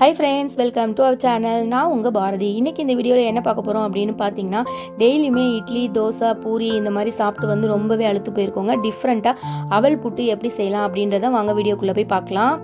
Hi friends welcome to our channel நான் உங்கள் பாரதி. இன்றைக்கி இந்த வீடியோவில் என்ன பார்க்க போகிறோம் அப்படின்னு பார்த்தீங்கன்னா டெய்லியுமே இட்லி தோசை பூரி இந்த மாதிரி சாப்பிட்டு வந்து ரொம்பவே அழுத்து போயிருக்கோங்க. டிஃப்ரெண்ட்டாக அவல் புட்டு எப்படி செய்யலாம் அப்படின்றத வாங்க வீடியோக்குள்ளே போய் பார்க்கலாம்.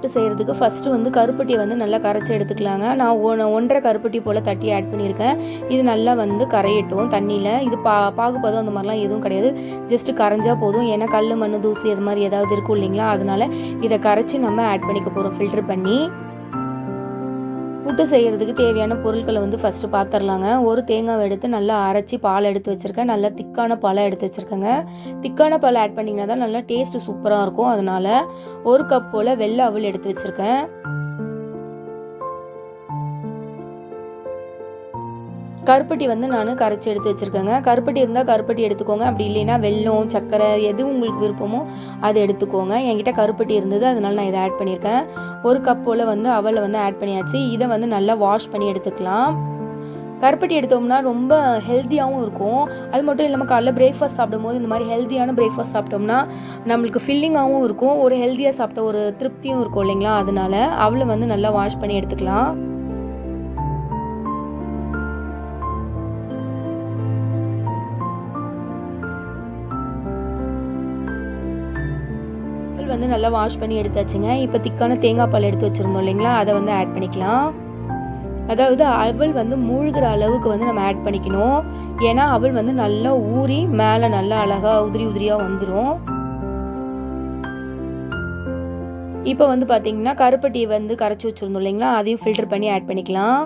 புட்டு செய்கிறதுக்கு ஃபஸ்ட்டு வந்து கருப்பட்டியை வந்து நல்லா கரைச்சி எடுத்துக்கலாங்க. நான் ஒன் ஒன்றரை கருப்பட்டி போல் தட்டி ஆட் பண்ணியிருக்கேன். இது நல்லா வந்து கரையட்டும் தண்ணியில். இது பா பாகுபதம் அந்த மாதிரிலாம் எதுவும் கிடையாது. ஜஸ்ட்டு கரைஞ்சால் போதும். ஏன்னா கல் மண் தூசி அது மாதிரி ஏதாவது இருக்கும் இல்லைங்களா? அதனால இதை கரைச்சி நம்ம ஆட் பண்ணிக்க போகிறோம் ஃபில்ட்ரு பண்ணி. புட்டு செய்கிறதுக்கு தேவையான பொருட்களை வந்து ஃபஸ்ட்டு பார்த்துடலாங்க ஒரு தேங்காவை எடுத்து நல்லா அரைச்சி பால் எடுத்து வச்சுருக்கேன். நல்லா திக்கான பாலை எடுத்து வச்சுருக்கேங்க. திக்கான பால் ஆட் பண்ணிங்கன்னா தான் நல்லா டேஸ்ட்டு சூப்பராக இருக்கும். அதனால் ஒரு கப் போல் வெள்ளை அவல் எடுத்து வச்சுருக்கேன். கருப்பட்டி வந்து நான் கரைச்சி எடுத்து வச்சுருக்கேங்க. கருப்பட்டி இருந்தால் கருப்பட்டி எடுத்துக்கோங்க. அப்படி இல்லைன்னா வெல்லம் சர்க்கரை எது உங்களுக்கு விருப்பமோ அதை எடுத்துக்கோங்க. என்கிட்ட கருப்பட்டி இருந்தது அதனால நான் இதை ஆட் பண்ணியிருக்கேன். ஒரு கப் போல் வந்து அவலை வந்து ஆட் பண்ணியாச்சு. இதை வந்து நல்லா வாஷ் பண்ணி எடுத்துக்கலாம். கருப்பட்டி எடுத்தோம்னா ரொம்ப ஹெல்த்தியாகவும் இருக்கும். அது மட்டும் இல்லாமல் காலைல பிரேக்ஃபாஸ்ட் சாப்பிடும்போது இந்த மாதிரி ஹெல்த்தியான பிரேக்ஃபாஸ்ட் சாப்பிட்டோம்னா நம்மளுக்கு ஃபில்லிங்காகவும் இருக்கும். ஒரு ஹெல்த்தியாக சாப்பிட்ட ஒரு திருப்தியும் இருக்கும் இல்லைங்களா? அதனால அவளை வந்து நல்லா வாஷ் பண்ணி எடுத்துக்கலாம். வந்து நல்லா வாஷ் பண்ணி எடுத்தாச்சுங்க. இப்போ திக்கான தேங்காய் பால் எடுத்து வச்சுருந்தோம் இல்லைங்களா? அதை வந்து ஆட் பண்ணிக்கலாம். அதாவது அவள் வந்து மூழ்கிற அளவுக்கு வந்து நம்ம ஆட் பண்ணிக்கணும். ஏன்னா அவள் வந்து நல்லா ஊறி மேலே நல்லா அழகாக உதிரி உதிரியாக வந்துடும் இப்போ வந்து பார்த்தீங்கன்னா கருப்பட்டியை வந்து கரைச்சி வச்சுருந்தோம் இல்லைங்களா? அதையும் ஃபில்டர் பண்ணி ஆட் பண்ணிக்கலாம்.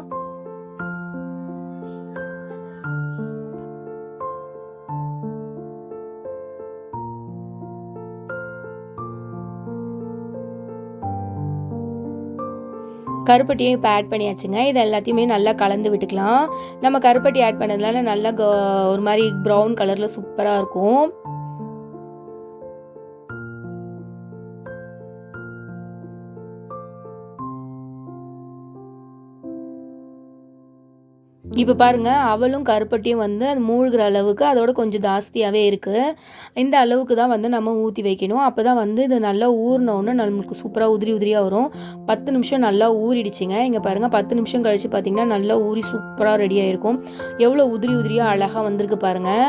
கருப்பட்டியும் இப்போ ஆட் பண்ணியாச்சுங்க. இது எல்லாத்தையுமே நல்லா கலந்து விட்டுக்கலாம். நம்ம கருப்பட்டி ஆட் பண்ணதுனால நல்லா க- ஒரு மாதிரி ப்ரௌன் கலரில் சூப்பராக இருக்கும். இப்போ பாருங்கள் அவளும் கருப்பட்டியும் வந்து அது மூழ்கிற அளவுக்கு அதோட கொஞ்சம் ஜாஸ்தியாகவே இருக்குது இந்த அளவுக்கு தான் வந்து நம்ம ஊற்றி வைக்கணும். அப்போ தான் வந்து இது நல்லா ஊறினோன்னு நம்மளுக்கு சூப்பராக உதிரி உதிரியாக வரும். பத்து நிமிஷம் நல்லா ஊறிடுச்சுங்க. இங்கே பாருங்கள் பத்து நிமிஷம் கழித்து பார்த்தீங்கன்னா நல்லா ஊறி சூப்பராக ரெடியாக இருக்கும் எவ்வளோ உதிரி உதிரியாக அழகாக வந்திருக்கு பாருங்கள்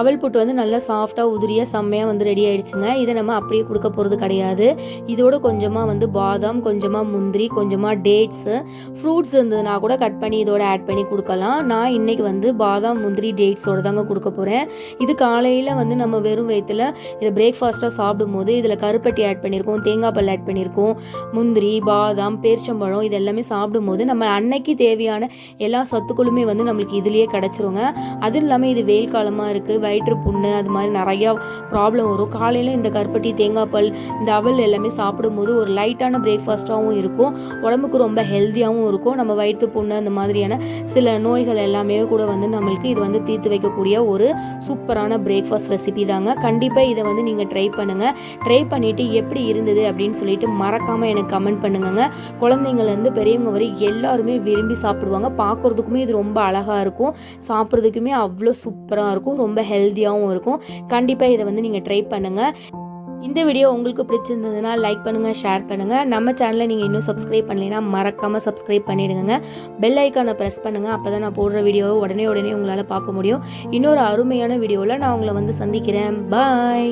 அவல் புட்டு வந்து நல்லா சாஃப்டாக உதிரியாக செம்மையாக வந்து ரெடி ஆயிடுச்சுங்க. இதை நம்ம அப்படியே கொடுக்க போகிறது கிடையாது. இதோட கொஞ்சமாக வந்து பாதாம் கொஞ்சமாக முந்திரி கொஞ்சமாக டேட்ஸு ஃப்ரூட்ஸ் இருந்ததுன்னா கூட கட் பண்ணி இதோட ஆட் பண்ணி கொடுக்கலாம். நான் இன்றைக்கி வந்து பாதாம் முந்திரி டேட்ஸோட தாங்க கொடுக்க போகிறேன் இது காலையில் வந்து நம்ம வெறும் வயிற்றில் இதை பிரேக்ஃபாஸ்ட்டாக சாப்பிடும்போது இதில் கருப்பட்டி ஆட் பண்ணியிருக்கோம் தேங்காய் பல் ஆட் பண்ணியிருக்கோம் முந்திரி பாதாம் பேரிச்சம்பழம் இது எல்லாமே சாப்பிடும்போது நம்ம அன்னைக்கு தேவையான எல்லா சத்துக்களுமே வந்து நம்மளுக்கு இதுலேயே கிடச்சிருங்க. அதுவும் இல்லாமல் இது வெயில் காலமாக இருக்குது வயிற்று புண்ணு அது மாதிரி நிறையா ப்ராப்ளம் வரும். காலையில் இந்த கருப்பட்டி தேங்காய் பால் இந்த அவல் எல்லாமே சாப்பிடும்போது ஒரு லைட்டான பிரேக்ஃபாஸ்ட்டாகவும் இருக்கும். உடம்புக்கு ரொம்ப ஹெல்த்தியாகவும் இருக்கும். நம்ம வயிற்று புண்ணு அந்த மாதிரியான சில நோய்கள் எல்லாமே கூட வந்து நம்மளுக்கு இது வந்து தீர்த்து வைக்கக்கூடிய ஒரு சூப்பரான பிரேக்ஃபாஸ்ட் ரெசிபி தாங்க. கண்டிப்பாக இதை வந்து நீங்கள் ட்ரை பண்ணுங்கள் ட்ரை பண்ணிவிட்டு எப்படி இருந்தது அப்படின்னு சொல்லிட்டு மறக்காமல் எனக்கு கமெண்ட் பண்ணுங்கங்க. குழந்தைங்கள்லேருந்து பெரியவங்க வரை எல்லாருமே விரும்பி சாப்பிடுவாங்க. பார்க்குறதுக்குமே இது ரொம்ப அழகாக இருக்கும். சாப்பிட்றதுக்குமே அவ்வளோ சூப்பராக இருக்கும். ரொம்ப ஹெல்த்தியாகவும் இருக்கும். கண்டிப்பாக இதை வந்து நீங்கள் ட்ரை பண்ணுங்கள் இந்த வீடியோ உங்களுக்கு பிடிச்சிருந்ததுன்னா லைக் பண்ணுங்கள் ஷேர் பண்ணுங்கள் நம்ம சேனலை நீங்கள் இன்னும் சப்ஸ்கிரைப் பண்ணலைன்னா மறக்காமல் சப்ஸ்கிரைப் பண்ணிடுங்க பெல் ஐக்கானை ப்ரெஸ் பண்ணுங்கள் அப்போ தான் நான் போடுற வீடியோவை உடனே உடனே உங்களால் பார்க்க முடியும். இன்னொரு அருமையான வீடியோவில் நான் உங்களை வந்து சந்திக்கிறேன். பாய்